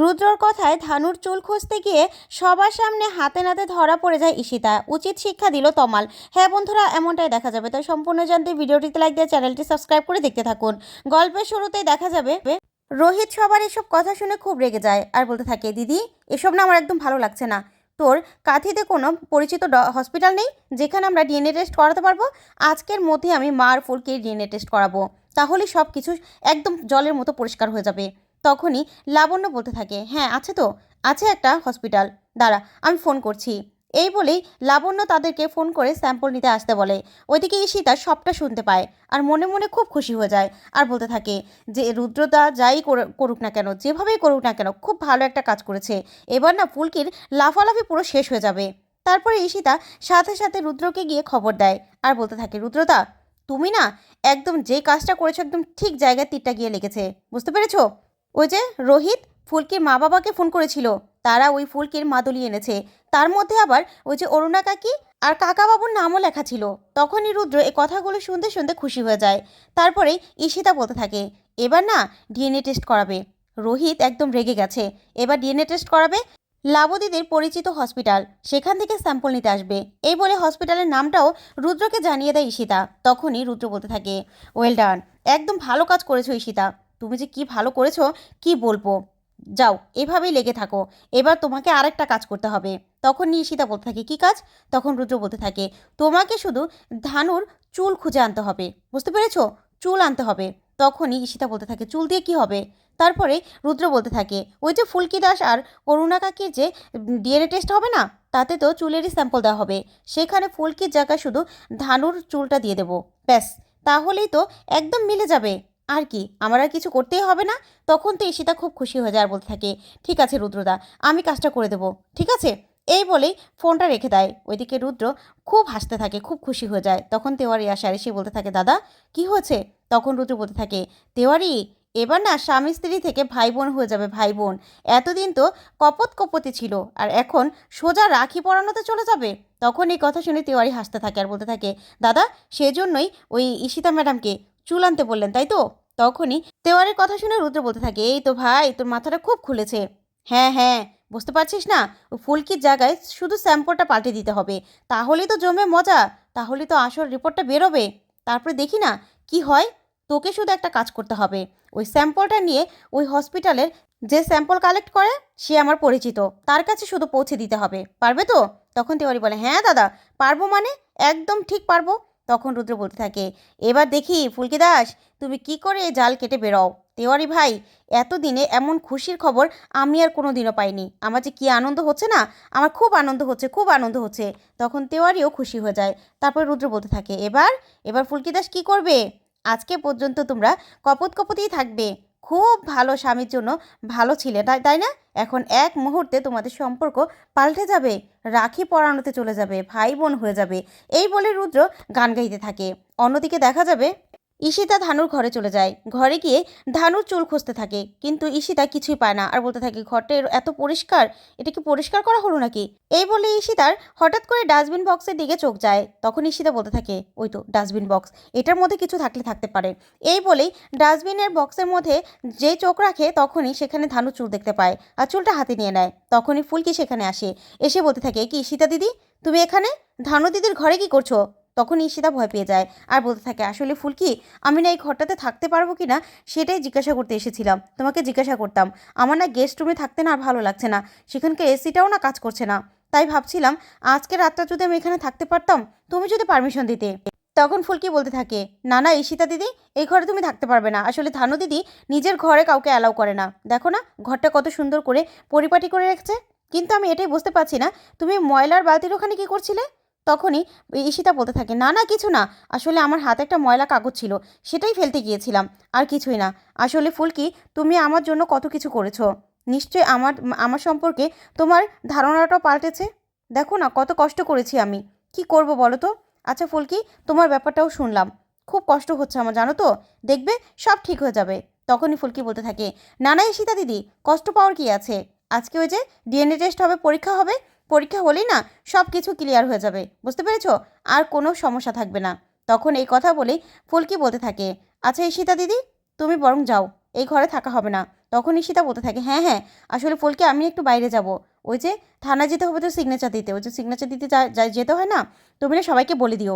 রুদ্রর কথায় ধানুর চুল খুঁজতে গিয়ে সবার সামনে হাতে নাতে ধরা পড়ে যায় ঈশিতা। উচিত শিক্ষা দিল তমাল। হ্যাঁ বন্ধুরা, এমনটাই দেখা যাবে। তাই সম্পূর্ণ জানতে ভিডিওটিতে লাইক দিয়ে চ্যানেলটি সাবস্ক্রাইব করে দেখতে থাকুন। গল্পের শুরুতেই দেখা যাবে, রোহিত সবার এসব কথা শুনে খুব রেগে যায় আর বলতে থাকে, দিদি, এসব না আমার একদম ভালো লাগছে না। তোর কাঁথিতে কোনো পরিচিত হসপিটাল নেই যেখানে আমরা ডিএনএ টেস্ট করাতে পারব? আজকের মধ্যে আমি মার ফুলকে ডিএনএ টেস্ট করাবো। তাহলে সব কিছু একদম জলের মতো পরিষ্কার হয়ে যাবে। তখনই লাবণ্য বলতে থাকে হ্যাঁ আছে তো, আছে একটা হসপিটাল। দাঁড়া, আমি ফোন করছি। এই বলেই লাবণ্য তাদেরকে ফোন করে স্যাম্পল নিতে আসতে বলে। ওইদিকে ঈশিতা সবটা শুনতে পায় আর মনে মনে খুব খুশি হয়ে যায় আর বলতে থাকে যে, রুদ্রদা যাই করে- করুক না কেন, যেভাবেই করুক না কেন, খুব ভালো একটা কাজ করেছে। এবার না ফুলকির লাফালাফি পুরো শেষ হয়ে যাবে। তারপরে ঈশিতা সাথে সাথে রুদ্রকে গিয়ে খবর দেয় আর বলতে থাকে, রুদ্রদা, তুমি না একদম যে কাজটা করেছ একদম ঠিক জায়গায় তীরটা গিয়ে লেগেছে। বুঝতে পেরেছ? ওই যে রোহিত ফুলকির মা বাবাকে ফোন করেছিল। তারা ওই ফুলকির মাদুলি এনেছে। তার মধ্যে আবার ওই যে অরুণা কাকি আর কাকা বাবুর নামও লেখা ছিল। তখনই রুদ্র এই কথাগুলো শুনতে শুনতে খুশি হয়ে যায়। তারপরেই ঈশিতা বলতে থাকে, এবার না ডিএনএ টেস্ট করাবে। রোহিত একদম রেগে গেছে। এবার ডিএনএ টেস্ট করাবে? লাবদিদের পরিচিত হসপিটাল। সেখান থেকে স্যাম্পল নিতে আসবে। এই বলে হসপিটালের নামটাও রুদ্রকে জানিয়ে দেয় ঈশিতা। তখনই রুদ্র বলতে থাকে, ওয়েল ডান। একদম ভালো কাজ করেছ ঈশিতা। তুমি যে কি ভালো করেছ, কি বলব? যাও, এভাবেই লেগে থাকো। এবার তোমাকে আরেকটা কাজ করতে হবে। তখন ঈশিতা বলতে থাকে, কি কাজ? তখন রুদ্র বলতে থাকে, তোমাকে শুধু ধানুর চুল খুঁজে আনতে হবে। বুঝতে পেরেছ? চুল আনতে হবে। তখনই ঈশিতা বলতে থাকে, চুল দিয়ে কি হবে? তারপরে রুদ্র বলতে থাকে, ওই যে ফুলকি দাস আর করুণা কাকির যে ডিএনএ টেস্ট হবে না, তাতে তো চুলেরই স্যাম্পল দেওয়া হবে। সেখানে ফুলকির জায়গায় শুধু ধানুর চুলটা দিয়ে দেবো। ব্যাস, তাহলেই তো একদম মিলে যাবে। আর কি? আমার আর কিছু করতেই হবে না? তখন তো ঈশিতা খুব খুশি হয়ে যায় আর বলতে থাকে, ঠিক আছে রুদ্রদা, আমি কাজটা করে দেবো, ঠিক আছে? এই বলেই ফোনটা রেখে দেয়। ওইদিকে রুদ্র খুব হাসতে থাকে, খুব খুশি হয়ে যায়। তখন তেওয়ারি আসে আর এসে বলতে থাকে, দাদা, কি হয়েছে? তখন রুদ্র বলতে থাকে, তেওয়ারি, এবার না স্বামী স্ত্রী থেকে ভাই বোন হয়ে যাবে ভাই বোন এতদিন তো কপত কপতি ছিল, আর এখন সোজা রাখি পরানোতে চলে যাবে? তখন এই কথা শুনে তেওয়ারি হাসতে থাকে আর বলতে থাকে, দাদা, সেজন্যই ওই ঈশিতা ম্যাডামকে চুল আনতে বললেন, তাই তো? তখনই তেওয়ারির কথা শুনে রুদ্র বলতে থাকে, এই তো ভাই, তোর মাথাটা খুব খুলেছে। হ্যাঁ হ্যাঁ বুঝতে পারছিস না? ফুলকির জায়গায় শুধু স্যাম্পলটা পাল্টে দিতে হবে। তাহলেই তো জমে মজা তাহলে তো আসল রিপোর্টটা বেরোবে। তারপরে দেখি না, কি হয়? তোকে শুধু একটা কাজ করতে হবে। ওই স্যাম্পলটা নিয়ে ওই হসপিটালের যে স্যাম্পল কালেক্ট করে, সে আমার পরিচিত। তার কাছে শুধু পৌঁছে দিতে হবে। পারবে তো? তখন তেওয়ারি বলে হ্যাঁ দাদা, পারব মানে একদম ঠিক পারব। তখন রুদ্র বলতে থাকে, এবার দেখি, ফুলকি দাস, তুমি কি করে জাল কেটে বেরও? তেওয়ারি ভাই, এতদিনে এমন খুশির খবর আমি আর কোনো দিনও পাইনি। আমার যে কী আনন্দ হচ্ছে না? আমার খুব আনন্দ হচ্ছে, খুব আনন্দ হচ্ছে। তখন তেওয়ারিও খুশি হয়ে যায়। তারপর রুদ্র বলতে থাকে, এবার এবার ফুলকি দাস কী করবে? আজকে পর্যন্ত তোমরা কপত কপতেই থাকবে। খুব ভালো স্বামীর জন্য ভালো ছিলে, তাই তাই না? এখন এক মুহূর্তে তোমাদের সম্পর্ক পাল্টে যাবে, রাখি পরানোতে চলে যাবে, ভাই বোন হয়ে যাবে। এই বলে রুদ্র গান গাইতে থাকে। অন্যদিকে দেখা যাবে ঈশিতা ধানুর ঘরে চলে যায়। ঘরে গিয়ে ধানুর চুল খুঁজতে থাকে, কিন্তু ঈশিতা কিছুই পায় না। আর বলতে থাকে, ঘরটা এত পরিষ্কার? এটা কি পরিষ্কার করা হলো নাকি? এই বলে ঈশিতার হঠাৎ করে ডাস্টবিন বক্সের দিকে চোখ যায়। তখন ঈশিতা বলতে থাকে, ওই তো, ডাস্টবিন বক্স। এটার মধ্যে কিছু থাকলে থাকতে পারে। এই বলেই ডাস্টবিনের বক্সের মধ্যে যে চোখ রাখে, তখনই সেখানে ধানুর চুল দেখতে পায় আর চুলটা হাতে নিয়ে নেয়। তখনই ফুলকি সেখানে আসে। এসে বলতে থাকে, কি, ঈশিতা দিদি? তুমি এখানে? ধানু দিদির ঘরে কি করছ? তখন ঈশিতা ভয় পেয়ে যায় আর বলতে থাকে, আসলে ফুলকি, আমি না এই ঘরটাতে থাকতে পারব কি না সেটাই জিজ্ঞাসা করতে এসেছিলাম। তোমাকে জিজ্ঞাসা করতাম, আমার না গেস্ট রুমে থাকতে না আর ভালো লাগছে না, সেখানকার এসিটাও না কাজ করছে না। তাই ভাবছিলাম, আজকে রাতটা যদি আমি এখানে থাকতে পারতাম, তুমি যদি পারমিশন দিতে। তখন ফুলকি বলতে থাকে, না না, ঈশিতা দিদি, এই ঘরে তুমি থাকতে পারবে না। আসলে ধানু দিদি নিজের ঘরে কাউকে অ্যালাউ করে না। দেখো না, ঘরটা কত সুন্দর করে পরিপাটি করে রেখেছে। কিন্তু আমি এটাই বুঝতে পারছি না, তুমি ময়লার বালতির ওখানে কী করছিলে? তখনই ঈশিতা বলতে থাকে, না না, কিছু না। আসলে আমার হাতে একটা ময়লা কাগজ ছিল, সেটাই ফেলতে গিয়েছিলাম। আর কিছুই না। আসলে ফুলকি, তুমি আমার জন্য কত কিছু করেছ। নিশ্চয়ই আমার আমার সম্পর্কে তোমার ধারণাটাও পাল্টেছে? দেখো না, কত কষ্ট করেছি আমি। কি করব বলো তো? আচ্ছা ফুলকি, তোমার ব্যাপারটাও শুনলাম। খুব কষ্ট হচ্ছে আমার, জানো তো? দেখবে সব ঠিক হয়ে যাবে। তখনই ফুলকি বলতে থাকে, না না, ঈশিতা দিদি, কষ্ট পাওয়ার কি আছে? আজকে ওই যে ডিএনএ টেস্ট হবে, পরীক্ষা হবে পরীক্ষা হলেই না সব কিছু ক্লিয়ার হয়ে যাবে, বুঝতে পেরেছ? আর কোনো সমস্যা থাকবে না। তখন এই কথা বলেই ফুলকি বলতে থাকে আচ্ছা ঈশিতা দিদি, তুমি বরং যাও, এই ঘরে থাকা হবে না। তখন ঈশিতা বলতে থাকে হ্যাঁ হ্যাঁ আসলে ফুলকি, আমি একটু বাইরে যাব। ওই যে থানা যেতে হবে তো সিগনেচার দিতে, ওই যে সিগনেচার দিতে যেতে হয় না, তুমি না সবাইকে বলে দিও।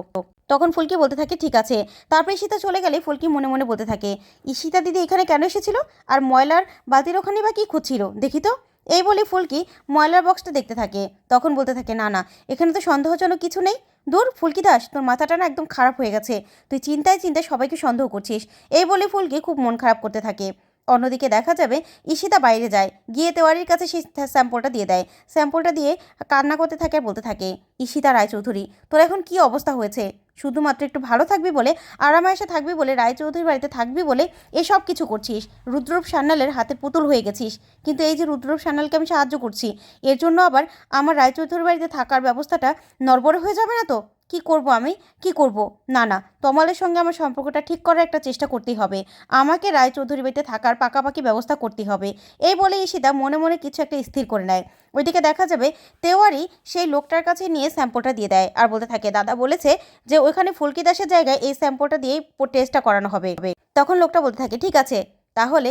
তখন ফুলকি বলতে থাকে, ঠিক আছে। তারপরে ঈশিতা চলে গেলে ফুলকি মনে মনে বলতে থাকে, ঈশিতা দিদি এখানে কেন এসেছিল? আর ময়লার বাতির ওখানে বা কী খুঁজছিল? দেখি তো। এই বলে ফুলকি ময়লার বক্সটা দেখতে থাকে। তখন বলতে থাকে, না না, এখানে তো সন্দেহজনক কিছু নেই। দূর, ফুলকি দাস, তোর মাথাটা না একদম খারাপ হয়ে গেছে। তুই চিন্তায় চিন্তায় সবাইকে সন্দেহ করছিস। এই বলে ফুলকি খুব মন খারাপ করতে থাকে। অন্যদিকে দেখা যাবে, ঈশিতা বাইরে যায়। গিয়ে তেওয়ারির কাছে সেই স্যাম্পলটা দিয়ে দেয়। স্যাম্পলটা দিয়ে কান্না করতে থাকে আর বলতে থাকে, ঈশিতা রায়চৌধুরী, তোর এখন কি অবস্থা হয়েছে? শুধুমাত্র একটু ভালো থাকবি বলে, আরামায়েশে থাকবি বলে, রায়চৌধুরীর বাড়িতে থাকবি বলে এসব কিছু করছিস। রুদ্রূপ সান্যালের হাতে পুতুল হয়ে গেছিস। কিন্তু এই যে রুদ্রূপ সান্যালকে আমি সাহায্য করছি, এর জন্য আবার আমার রায়চৌধুরীর বাড়িতে থাকার ব্যবস্থাটা নরবর হয়ে যাবে না তো? কি করব আমি? কি করব? না না, তমালের সঙ্গে আমার সম্পর্কটা ঠিক করার একটা চেষ্টা করতেই হবে। আমাকে রায়চৌধুরী বাড়িতে থাকার পাকাপাকি ব্যবস্থা করতে হবে। এই বলে ঈশিতা মনে মনে কিছু একটা স্থির করে নেয়। ওইদিকে দেখা যাবে তেওয়ারি সেই লোকটার কাছে নিয়ে স্যাম্পলটা দিয়ে দেয় আর বলতে থাকে, দাদা বলেছে যে ওইখানে ফুলকি দাসের জায়গায় এই স্যাম্পলটা দিয়েই টেস্টটা করানো হবে। তখন লোকটা বলতে থাকে, ঠিক আছে, তাহলে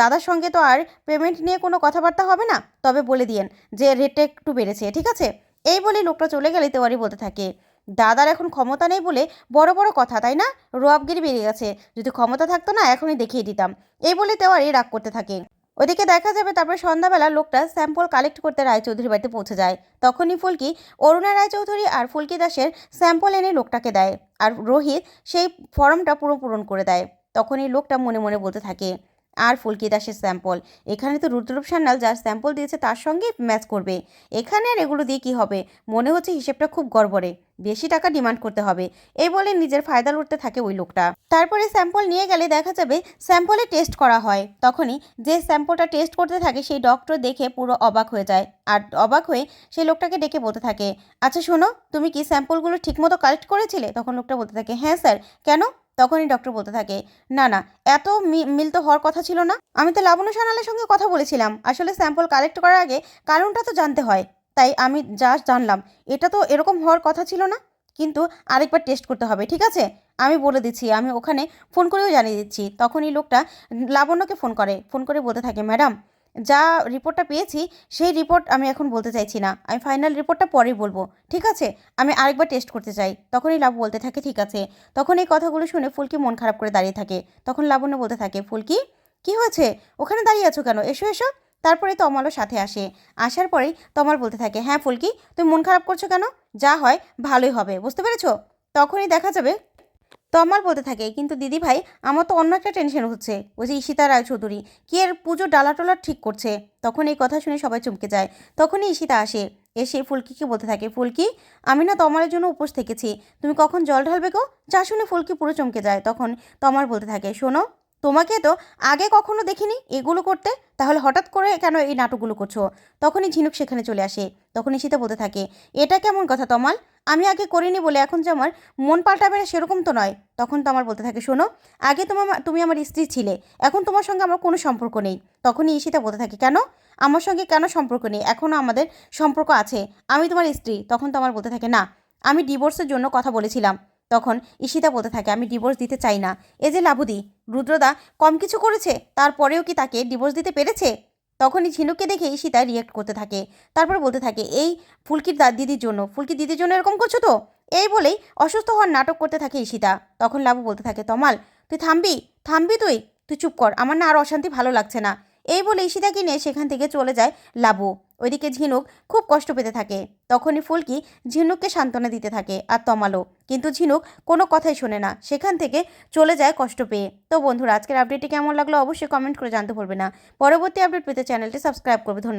দাদার সঙ্গে তো আর পেমেন্ট নিয়ে কোনো কথাবার্তা হবে না? তবে বলে দিয়েন যে রেটটা একটু বেড়েছে, ঠিক আছে? এই বলে লোকটা চলে গেলে তেওয়ারি বলতে থাকে দাদার এখন ক্ষমতা নেই বলে বড় বড় কথা, তাই না? রোয়াবগিরি বেরিয়ে গেছে। যদি ক্ষমতা থাকতো না, এখনই দেখিয়ে দিতাম। এই বলে তেওয়ারি রাগ করতে থাকে। ওদিকে দেখা যাবে তারপরে সন্ধ্যাবেলা লোকটা স্যাম্পল কালেক্ট করতে রায়চৌধুরী বাড়িতে পৌঁছে যায়। তখনই ফুলকি, অরুণা রায়চৌধুরী আর ফুলকি দাসের স্যাম্পল এনে লোকটাকে দেয় আর রোহিত সেই ফর্মটা পুরো পূরণ করে দেয়। তখনই লোকটা মনে মনে বলতে থাকে, আর ফুলকি দাসের স্যাম্পল, এখানে তো রুদ্রূপ সান্যাল যার স্যাম্পল দিয়েছে তার সঙ্গে ম্যাচ করবে। এখানে আর এগুলো দিয়ে কী হবে? মনে হচ্ছে হিসেবটা খুব গড়বড়ে। বেশি টাকা ডিমান্ড করতে হবে, এই বলে নিজের ফায়দা লুটতে থাকে ওই লোকটা। তারপরে স্যাম্পল নিয়ে গেলে দেখা যাবে স্যাম্পলে টেস্ট করা হয়। তখনই যে স্যাম্পলটা টেস্ট করতে থাকে সেই ডক্টর দেখে পুরো অবাক হয়ে যায় আর অবাক হয়ে সেই লোকটাকে ডেকে বলতে থাকে আচ্ছা শোনো, তুমি কি স্যাম্পলগুলো ঠিকমতো কালেক্ট করেছিলে? তখন লোকটা বলতে থাকে হ্যাঁ স্যার। কেন? তখনই ডক্টর বলতে থাকে, না না, এত মিল তো হওয়ার কথা ছিল না। আমি তো লাবণ্য সানালের সঙ্গে কথা বলেছিলাম। আসলে স্যাম্পল কালেক্ট করার আগে কারণটা তো জানতে হয়। তাই আমি যা জানলাম। এটা তো এরকম হওয়ার কথা ছিল না? কিন্তু আরেকবার টেস্ট করতে হবে, ঠিক আছে? আমি বলে দিচ্ছি, আমি ওখানে ফোন করেও জানিয়ে দিচ্ছি। তখনই লোকটা লাবণ্যকে ফোন করে ফোন করে বলতে থাকে, ম্যাডাম, যা রিপোর্টটা পেয়েছি, সেই রিপোর্ট আমি এখন বলতে চাইছি না। আমি ফাইনাল রিপোর্টটা পরেই বলব, ঠিক আছে? আমি আরেকবার টেস্ট করতে চাই। তখনই লাভ বলতে থাকে, ঠিক আছে। তখন এই কথাগুলো শুনে ফুলকি মন খারাপ করে দাঁড়িয়ে থাকে। তখন লাবণ্য বলতে থাকে, ফুলকি, কি হয়েছে? ওখানে দাঁড়িয়ে আছো কেন? এসো এসো। তারপরে তমালও সাথে আসে। আসার পরেই তমাল বলতে থাকে হ্যাঁ ফুলকি, তুমি মন খারাপ করছ কেন? যা হয় ভালোই হবে, বুঝতে পেরেছ? তখনই দেখা যাবে তমাল বলতে থাকে, কিন্তু দিদি ভাই আমার তো অন্য একটা টেনশন হচ্ছে। ওই যে ঈশিতা রায়চৌধুরী, কি এর পুজো ডালাটোলা ঠিক করছে? তখন এই কথা শুনে সবাই চমকে যায়। তখনই ঈশিতা আসে, এসে ফুলকিকে বলতে থাকে, ফুলকি, আমি না তমালের জন্য উপোস থেকেছি। তুমি কখন জল ঢালবে গো? যা শুনে ফুলকি পুরো চমকে যায়। তখন তমাল বলতে থাকে, শোনো তোমাকে তো আগে কখনো দেখিনি এগুলো করতে? তাহলে হঠাৎ করে কেন এই নাটকগুলো করছ? তখনই ঝিনুক সেখানে চলে আসে। তখনই সীতা বলতে থাকে, এটা কেমন কথা তমাল? আমি আগে করিনি বলে এখন যে আমার মন পাল্টাবে না সেরকম তো নয়। তখন তো আমার বলতে থাকে, শোনো, আগে তোমার তুমি আমার স্ত্রী ছিলে, এখন তোমার সঙ্গে আমার কোনো সম্পর্ক নেই। তখনই ঈশিতা বলতে থাকে, কেন? আমার সঙ্গে কেন সম্পর্ক নেই? এখনও আমাদের সম্পর্ক আছে। আমি তোমার স্ত্রী। তখন তো আমার বলতে থাকে, না, আমি ডিভোর্সের জন্য কথা বলেছিলাম। তখন ঈশিতা বলতে থাকে, আমি ডিভোর্স দিতে চাই না। এ যে লাবুদি, রুদ্রদা কম কিছু করেছে, তারপরেও কি তাকে ডিভোর্স দিতে পেরেছে? তখনই ঝিনুককে দেখে ঈশিতা রিয়েক্ট করতে থাকে। তারপর বলতে থাকে, এই ফুলকির দিদির জন্য, ফুলকি দিদির জন্য এরকম করছ তো? এই বলেই অসুস্থ হওয়ার নাটক করতে থাকে ঈশিতা। তখন লাবু বলতে থাকে, তমাল, তুই থামবি থামবি তুই? তুই চুপ কর, আমার না আর অশান্তি ভালো লাগছে না। এই বলে ঈশিতাকে নিয়ে সেখান থেকে চলে যায় লাবু। ওইদিকে ঝিনুক খুব কষ্ট পেতে থাকে। তখনই ফুলকি ঝিনুককে সান্ত্বনা দিতে থাকে আর তমালো। কিন্তু ঝিনুক কোনো কথাই শোনে না। সেখান থেকে চলে যায় কষ্ট পেয়ে। তো বন্ধুরা, আজকের আপডেটটি কেমন লাগল অবশ্যই কমেন্ট করে জানতে ভুলবে না। পরবর্তী আপডেট পেতে চ্যানেলটি সাবস্ক্রাইব করবে। ধন্যবাদ।